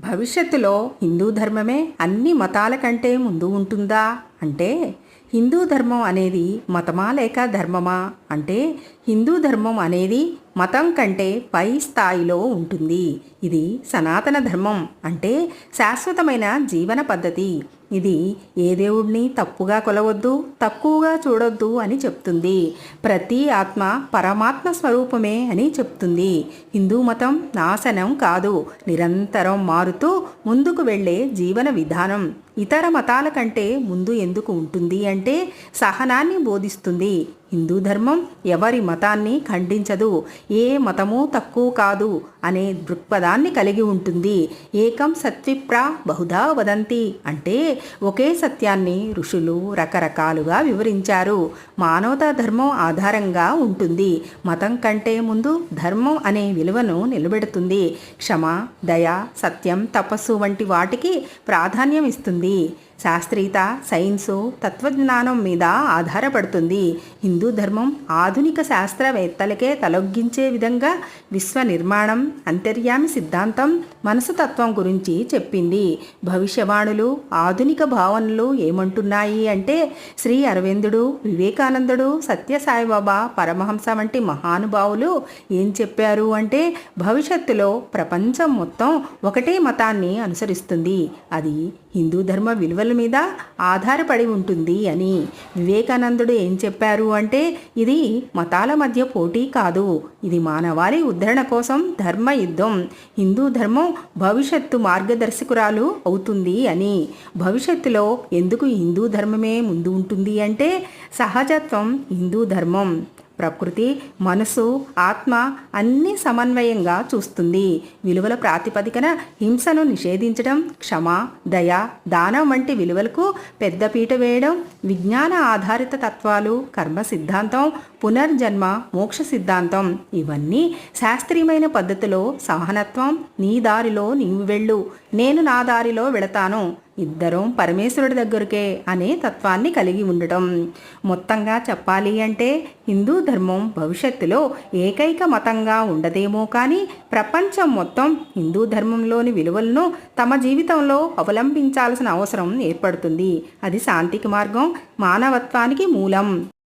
భవిష్యత్తులో హిందూ ధర్మమే అన్ని మతాల కంటే ముందు ఉంటుందా? అంటే హిందూ ధర్మం అనేది మతమా లేక ధర్మమా? అంటే హిందూ ధర్మం అనేది మతం కంటే పై స్థాయిలో ఉంటుంది. ఇది సనాతన ధర్మం. అంటే శాశ్వతమైన జీవన పద్ధతి. ఇది ఏ దేవుడిని తప్పుగా కొలవద్దు తక్కువగా చూడొద్దు అని చెప్తుంది. ప్రతి ఆత్మ పరమాత్మ స్వరూపమే అని చెప్తుంది. హిందూ మతం నాశనం కాదు. నిరంతరం మారుతూ ముందుకు వెళ్ళే జీవన విధానం. ఇతర మతాల కంటే ముందు ఎందుకు ఉంటుంది అంటే సహనాన్ని బోధిస్తుంది. హిందూ ధర్మం ఎవరి మతాన్ని ఖండించదు? ఏ మతము తక్కువ కాదు అనే దృక్పథాన్ని కలిగి ఉంటుంది. ఏకం సత్విప్ర బహుధా వదంతి అంటే ఒకే సత్యాన్ని ఋషులు రకరకాలుగా వివరించారు. మానవతా ధర్మం ఆధారంగా ఉంటుంది. మతం కంటే ముందు ధర్మం అనే విలువను నిలబెడుతుంది. క్షమ దయ సత్యం తపస్సు వంటి వాటికి ప్రాధాన్యం ఇస్తుంది. శాస్త్రీయత సైన్సు తత్వజ్ఞానం మీద ఆధారపడుతుంది. హిందూ ధర్మం ఆధునిక శాస్త్రవేత్తలకే తలొగ్గించే విధంగా విశ్వ నిర్మాణం అంతర్యామి సిద్ధాంతం మనసు తత్వం గురించి చెప్పింది. భవిష్యవాణులు ఆధునిక భావనలు ఏమంటున్నాయి అంటే శ్రీ అరవిందుడు వివేకానందుడు సత్యసాయిబాబా పరమహంస వంటి మహానుభావులు ఏం చెప్పారు అంటే భవిష్యత్తులో ప్రపంచం మొత్తం ఒకటే మతాన్ని అనుసరిస్తుంది. అది హిందూ ధర్మ విలువలు మీద ఆధారపడి ఉంటుంది అని. వివేకానందుడు ఏం చెప్పారు అంటే ఇది మతాల మధ్య పోటీ కాదు. ఇది మానవాళి ఉద్ధరణ కోసం ధర్మ యుద్ధం. హిందూ ధర్మం భవిష్యత్తు మార్గదర్శకురాలు అవుతుంది అని. భవిష్యత్తులో ఎందుకు హిందూ ధర్మమే ముందు ఉంటుంది అంటే సహజత్వం హిందూ ధర్మం. ప్రకృతి మనసు ఆత్మ అన్నీ సమన్వయంగా చూస్తుంది. విలువల ప్రాతిపదికన హింసను నిషేధించడం క్షమ దయ దానం వంటి విలువలకు పెద్దపీట వేయడం విజ్ఞాన ఆధారిత తత్వాలు కర్మ సిద్ధాంతం పునర్జన్మ మోక్ష సిద్ధాంతం ఇవన్నీ శాస్త్రీయమైన పద్ధతిలో సహనత్వం నీ దారిలో నీవు వెళ్ళు నేను నా దారిలో వెళతాను ఇద్దరం పరమేశ్వరుడి దగ్గరికే అనే తత్వాన్ని కలిగి ఉండటం. మొత్తంగా చెప్పాలి అంటే హిందూ ధర్మం భవిష్యత్తులో ఏకైక మతంగా ఉండదేమో కానీ ప్రపంచం మొత్తం హిందూ ధర్మంలోని విలువలను తమ జీవితంలో అవలంబించాల్సిన అవసరం ఏర్పడుతుంది. అది శాంతికి మార్గం మానవత్వానికి మూలం.